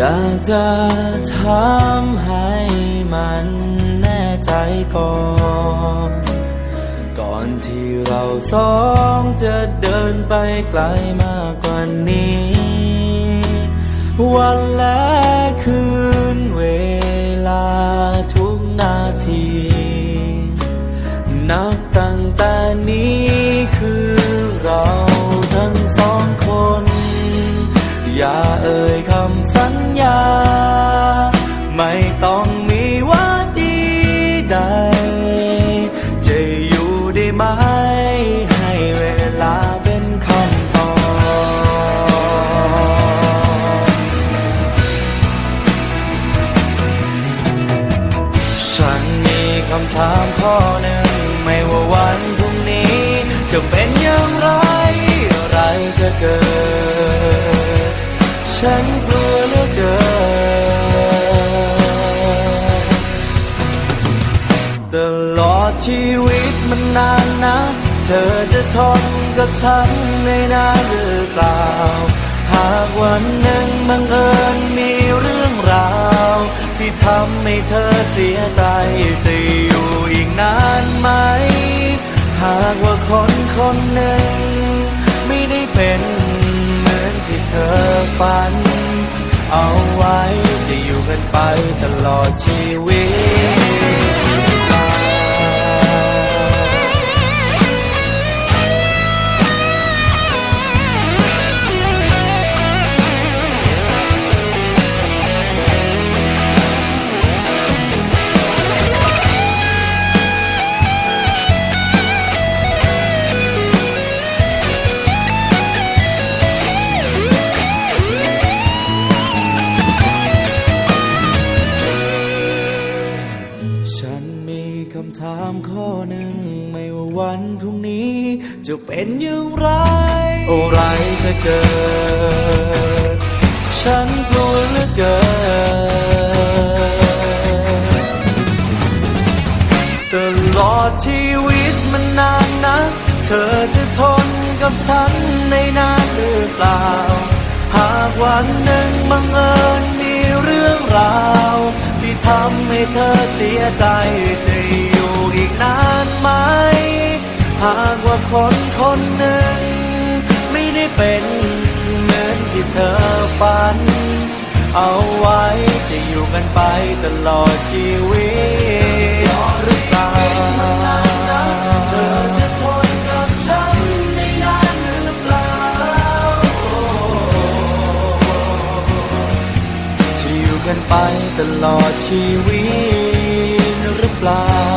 อยากจะถามให้มันแน่ใจก่อน ก่อนที่เราสองจะเดินไปไกลมากกว่านี้ วันและคืนเวลาทุกนาที นับตั้งแต่นี้ อย่าเอ่ยคำสัญญา ไม่ต้องมีว่าจีใด จะอยู่ได้ไหม ให้เวลาเป็นคำตอบฉันมีคำถามข้อหนึ่ง ชีวิตมันนานนะ เธอจะทนกับฉันในนานหรือเปล่า หากวันหนึ่งบังเอิญมีเรื่องราว ที่ทำให้เธอเสียใจจะอยู่อีกนานไหม หากว่าคนคนหนึ่ง ไม่ได้เป็นเหมือนที่เธอฝัน เอาไว้จะอยู่กันไปตลอดชีวิตำถามข้อหนึ่งไม่ว่าวันพรุ่งนี้ จะเป็นอย่างไรอะไรจะเกิด ฉันกลัวเหลือเกินตลอดชีวิตมันนานนะ เธอจะทนกับฉันในนานหรือเปล่า หากวันหนึ่งบังเอิญมีเรื่องราว ที่ทำให้เธอเสียใจจะอยู่ ไหม หากว่าคนคนหนึ่ง ไม่ได้เป็นเหมือนที่เธอฝัน เอาไว้จะอยู่กันไปตลอดชีวิตหรือเปล่าเธอจะทนกับฉันในนานหรือเปล่าจะอยู่กันไปตลอดชีวิตหรือเปล่า